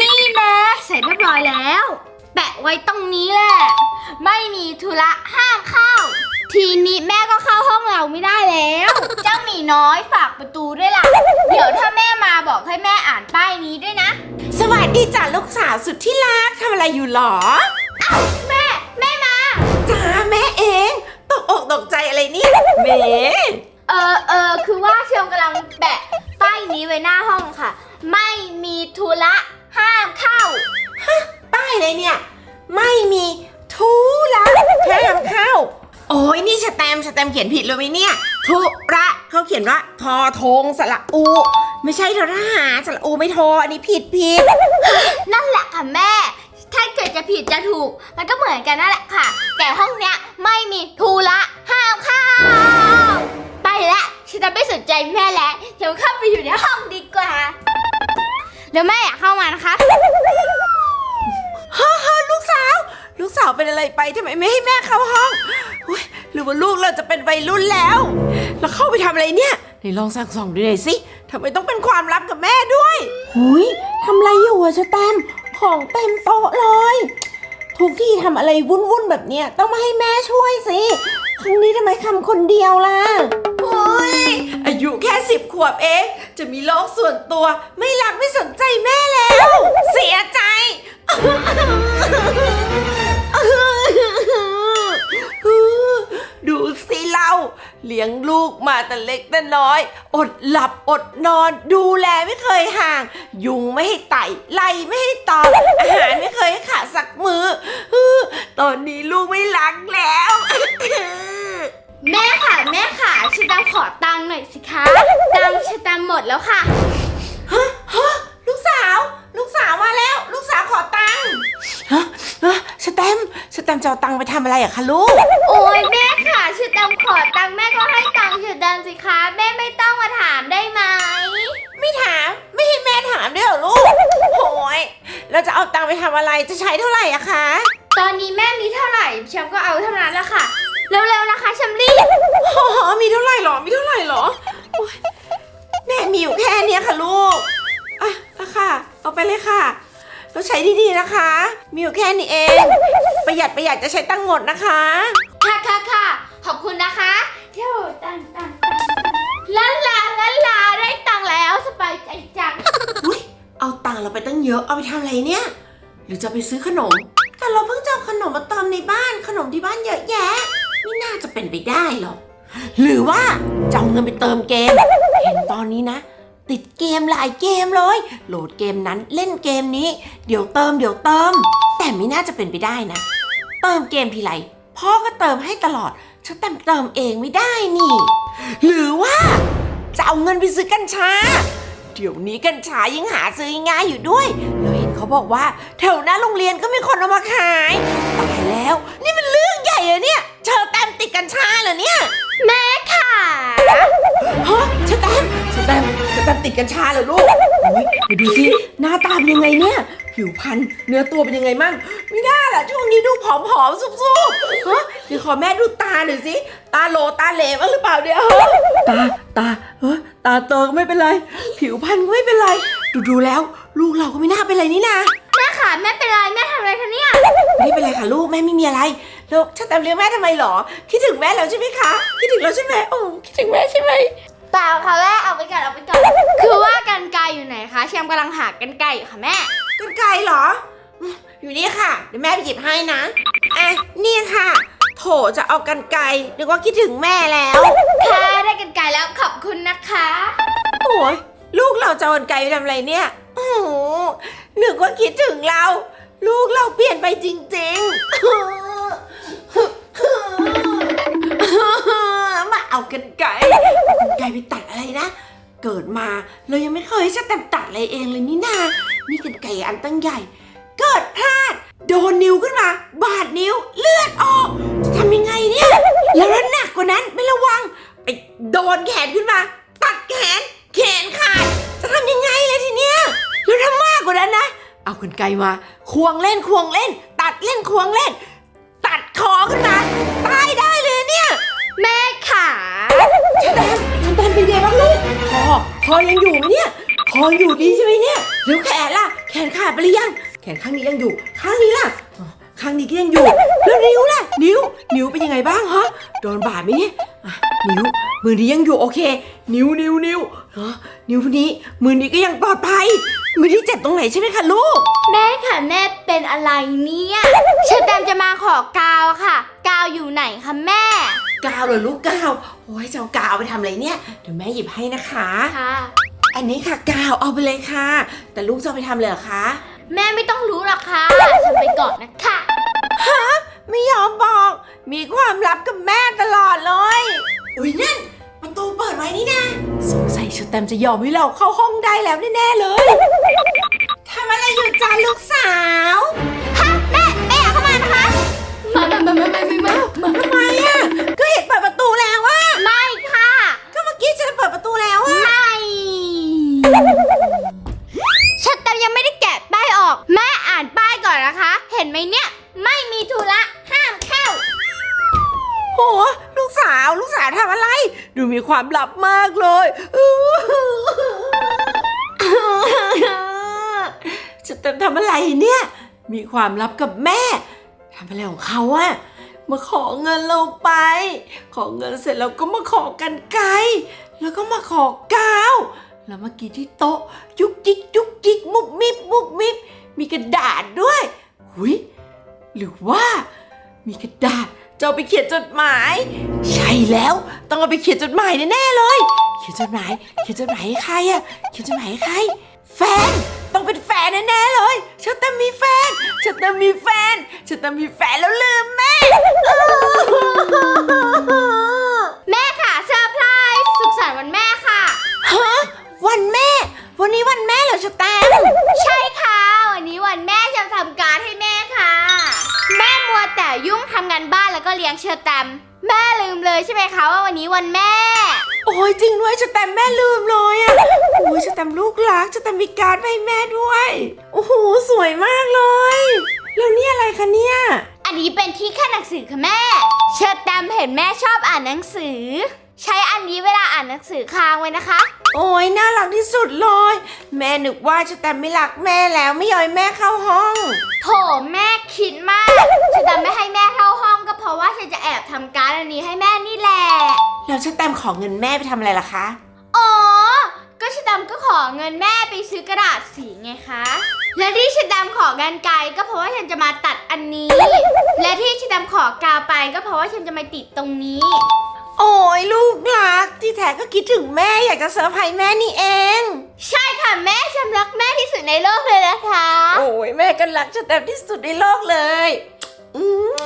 นี่นะเสร็จเรียบร้อยแล้ว แปะไว้ตรงนี้แหละ ไม่มีธุระห้ามเข้า ทีนี้แม่ก็เข้าห้องเราไม่ได้แล้ว เจ้าหมีน้อยฝากประตูด้วยล่ะ เดี๋ยวถ้าแม่มาบอกให้แม่อ่านป้ายนี้ด้วยนะ สวัสดีจ้ะลูกสาวสุดที่รักทำอะไรอยู่หรอแม่ แม่มา จ้าแม่เอง ตกอกตกใจอะไรเนี่ยเมเออเออคือว่าเชียวกำลังแปะป้าย นี้ไว้หน้าห้องค่ะ ไม่มีธุระห้ามเข้าป้ายอะไรเนี่ย ไม่มีทุระห้ามเข้า โอ้ยนี่สแตมป์สแตมป์เขียนผิดเลยไหมเนี่ย ทุระเขาเขียนว่าทอทงสระอู ไม่ใช่ทอทหารสระอูไม่โทรอันนี้ผิดผิด นั่นแหละค่ะแม่ ถ้าเกิดจะผิดจะถูก มันก็เหมือนกันนั่นแหละค่ะ แต่ห้องเนี้ยไม่มีธุระห้ามเข้า ไปแล้ว ฉันจะไม่สนใจแม่แล้วเดี๋ยวเข้าไปอยู่ในห้องดีกว่า เดี๋ยวแม่อยากเข้ามานะคะ ฮ่าฮ่าลูกสาว ลูกสาวเป็นอะไรไปทำไมไม่ให้แม่เข้าห้องอุ๊ยหรือว่าลูกเราจะเป็นวัยรุ่นแล้ว แล้วเข้าไปทำอะไรเนี่ยไหนลองสั่งส่องดูหน่อยสิทำไมต้องเป็นความลับกับแม่ด้วยหุยทำอะไรอยู่อะชะแตมป์ของเต็มโต๊ะเลย ทุกที่ทำอะไรวุ่นๆแบบเนี้ยต้องมาให้แม่ช่วยสิ ครั้งนี้ทำไมทำคนเดียวล่ะโอ้ยอายุแค่สิบขวบเองจะมีโลกส่วนตัว ไม่รักไม่สนใจแม่แล้ว เสียใจ ดูสิเราเลี้ยงลูกมาแต่เล็กแต่น้อย อดหลับอดนอน ดูแลไม่เคยห่าง ยุงไม่ให้ไต่ไล่ไม่ให้ตอมอาหารไม่เคยให้ขาดสักมืออื้อตอนนี้ลูกไม่รักแล้ว แม่ค่ะ แม่ค่ะชิตาขอตังค์หน่อยสิคะตังค์ชิตาหมดแล้วค่ะ ฮะฮะลูกสาว ลูกสาวมาแล้ว ลูกสาวขอตังค์ฮะฮะสแตมป์สแตมป์จะเอาตังค์ไปทำอะไรอะคะลูก โอ้ยแม่ค่ะชิตาขอตังค์แม่ก็ให้ตังค์ชิตาสิคะแม่ไม่ต้องมาถามได้ไหมไม่ถาม ไม่ให้แม่ถามด้วยเหรอลูกโอ้ยเราจะเอาตังค์ไปทำอะไรจะใช้เท่าไหร่อะคะ ตอนนี้แม่มีเท่าไหร่แชมก็เอาเท่านั้นละค่ะ เร็วๆนะคะแชมรีบโอ้โหมีเท่าไหร่หรอ มีเท่าไหร่หรอโอ๊ยแม่มีอยู่แค่เนี้ยค่ะลูก อะอะค่ะ เอาไปเลยค่ะ เราใช้ดีๆนะคะ มีอยู่แค่นี้เอง ประหยัดประหยัดจะใช้ตังค์หมดนะคะ ค่ะค่ะค่ะขอบคุณนะคะเที่ยวตังค์ตังค์ตังค์ลาลาลาลาได้ตังค์แล้วสบายใจจัง อุ้ยเอาตังค์เราไปตั้งเยอะ เอาไปทำอะไรเนี่ย หรือจะไปซื้อขนม แต่เราเพิ่งจะเอาขนมมาเติมในบ้าน ขนมที่บ้านเยอะแยะไม่น่าจะ เป็นไปได้หรอก หรือว่าจะเอาเงินไปเติมเกม เห็นตอนนี้นะ ติดเกมหลายเกมเลย โหลดเกมนั้นเล่นเกมนี้ เดี๋ยวเติมเดี๋ยวเติม แต่ไม่น่าจะเป็นไปได้นะ เติมเกมทีไรพ่อก็เติมให้ตลอด ฉันแต่เติมเองไม่ได้นี่ หรือว่าจะเอาเงินไปซื้อกัญชา เดี๋ยวนี้กัญชายังหาซื้อง่ายอยู่ด้วย บอกว่าแถวหน้าโรงเรียนก็มีคนเอามาขายตายแล้ว นี่มันเรื่องใหญ่เลยเนี่ยเชอแตมติดกัญชาเหรอเนี่ยแม่ค่ะฮะเชอแตมเชอแตมเชอแตมติดกัญชาเหรอลูกโอ้ยไปดูสิหน้าตาเป็นยังไงเนี่ย ผิวพรรณเนื้อตัวเป็นยังไงมั่งไม่น่าล่ะช่วงนี้ดูผอมๆซุบๆฮะเดี๋ยวขอแม่ดูตาหน่อยสิตาโหลตาเหลวบ้างหรือเปล่าเนี่ยฮะตาตาเออตาโตก็ไม่เป็นไร ผิวพรรณก็ไม่เป็นไร ดูดูๆแล้ว ลูกเราก็ไม่น่าเป็นไรนี่นะแม่ค่ะแม่เป็นไรแม่ทำอะไรคะเนี่ยไม่เป็นไรค่ะลูกแม่ไม่มีอะไรลูกฉันตามเลี้ยงแม่ทำไมหรอ คิดถึงแม่แล้วใช่ไหมคะคิดถึงแล้วใช่ไหมโอ้คิดถึงแม่ใช่ไหมเปล่าค่ะแม่เอาไปก่อนเอาไปก่อนคือว่ากันไกรอยู่ไหนคะแชมกำลังหากันไกรอยู่ค่ะแม่กันไกลเหรออืมอยู่นี่ค่ะเดี๋ยวแม่ไปหยิบให้นะอะนี่ค่ะ โถจะเอากันไกลนึกว่าคิดถึงแม่แล้วค่ะได้กันไกรแล้วขอบคุณนะคะโอ้ยลูกเราจะเอากันไกลไปทำอะไรเนี่ยโอ้โหนึกว่าคิดถึงเรา ลูกเราเปลี่ยนไปจริงๆ มาเอากันไกลเอากันไกไปตัดอะไรนะ เกิดมาเรายังไม่เคยจะแต่ตัดอะไรเองเลยนี่นา นี่กันไก่อันตั้งใหญ่ เกิดพลาด โดนนิ้วขึ้นมา บาดนิ้วเลือดออกจะทำยังไงเนี่ย แล้วหนักกว่านั้นไม่ระวัง ไปโดนแขนขึ้นมา ตัดแขน แขนขาด เอากันไกลมา ควงเล่นควงเล่น ตัดเล่นควงเล่น ตัดคอขึ้นมาตายได้เลยเนี่ยแม่ค่ะชะแตมชะแตมเป็นไงบ้างลูกคอคอยังอยู่ไหมเนี่ยคคออยู่ดีใช่ไหมเนี่ยแล้วแขนล่ะ แขนขาดไปหรือยัง แขนข้างนี้ยังอยู่ ข้างนี้ล่ะอ๋อข้างนี้ก็ยังอยู่ แล้วนิ้วล่ะ นิ้ว นิ้วเป็นยังไงบ้างฮะโดนบาดไหมเนี่ยอะนิ้ว มือนี้ยังอยู่โอเค นิ้วนิ้วนิ้วเหรอนิ้วนี้ มือนี้ก็ยังปลอดภัย มือนี้เจ็บตรงไหนใช่ไหมคะลูก แม่ค่ะแม่เป็นอะไรเนี่ยเชอร์แตมจะมาขอกาวค่ะ กาวอยู่ไหนคะแม่ กาวเหรอลูกกาวโอ้ยจะเอากาวไปทำอะไรเนี่ย เดี๋ยวแม่หยิบให้นะคะ ค่ะ อันนี้ค่ะกาวเอาไปเลยค่ะ แต่ลูกจะเอาไปทำเลยเหรอคะ แม่ไม่ต้องรู้หรอกค่ะฉันไปก่อนนะคะ ไม่ยอมบอก มีความลับกับแม่ตลอดเลย อุ้ยนั่นประตูเปิดไว้นี่นะสงสัยเชอแตมจะยอมให้เราเข้าห้องได้แล้วแน่ๆเลย ทำอะไรอยู่จ้าลูกสาว ฮะแม่แม่อย่าเข้ามานะคะ มามามามามามามาทำไมอะ ก็เห็นเปิดประตูแล้วว่าไม่ค่ะ ก็เมื่อกี้ฉันเปิดประตูแล้วอะไม่ฉันแตมยังไม่ได้แกะป้ายออก แม่อ่านป้ายก่อนนะคะ เห็นไหมเนี่ย ไม่มีธุระห้ามเข้า โห ลูกสาว ลูกสาวทำอะไร ดูมีความลับมากเลยจะเต็มทำอะไรเนี่ย มีความลับกับแม่ทำอะไรของเขาอะมาขอเงินเราไป ขอเงินเสร็จแล้วก็มาขอกันไกลแล้วก็มาขอกาว แล้วเมื่อกี้ที่โต๊ะยุกจิกยุกจิกมุบมิบมุบมิบมีกระดาษด้วย หุยหรือว่ามีกระดาษ จะเอาไปเขียนจดหมาย ใช่แล้ว ต้องเอาไปเขียนจดหมายแน่ๆเลย เขียนจดหมาย เขียนจดหมายให้ใครอะเขียนจดหมายให้ใคร แฟน ต้องเป็นแฟนแน่ๆเลยฉันจะมีแฟนฉันจะมีแฟนฉันจะมีแฟนแล้วลืมแม่ ยุ่งทำงานบ้านแล้วก็เลี้ยงเชอร์แตมแม่ลืมเลยใช่ไหมคะว่าวันนี้วันแม่ โอ้ยจริงด้วยชะแตมแม่ลืมเลยอะโอ้ยชะแตมลูกรักชะแตมมีการ์ดให้แม่ด้วย โอ้โหสวยมากเลย แล้วนี่อะไรคะเนี่ย อันนี้เป็นที่ขั้นหนังสือค่ะแม่ เชอร์แตมเห็นแม่ชอบอ่านหนังสือ ใช้อันนี้เวลาอ่านหนังสือค้างไว้นะคะ โอ้ยน่ารักที่สุดเลย แม่นึกว่าชะแตมไม่รักแม่แล้วไม่ยอมให้แม่เข้าห้อง โถแม่คิดมากฉันจะไม่ให้แม่เข้าห้องก็เพราะว่าฉันจะแอบทำการดอันนี้ให้แม่นี่แหละแล้วชะแตมขอเงินแม่ไปทำอะไรล่ะคะ อ๋อ ก็ชดำก็ขอเงินแม่ไปซื้อกระดาษสีไงคะ และที่ชดำขอกันไกลก็เพราะว่าฉันจะมาตัดอันนี้ และที่ชดำขอกาวไปก็เพราะว่าฉันจะมาติดตรงนี้ โอ้ยลูกรักที่แท้ก็คิดถึงแม่อยากจะเซอร์ไพรส์แม่นี่เอง ใช่ค่ะแม่ฉันรักแม่ที่สุดในโลกเลยนะคะ โอ้ยแม่ก็รักจะแตบที่สุดในโลกเลย อืม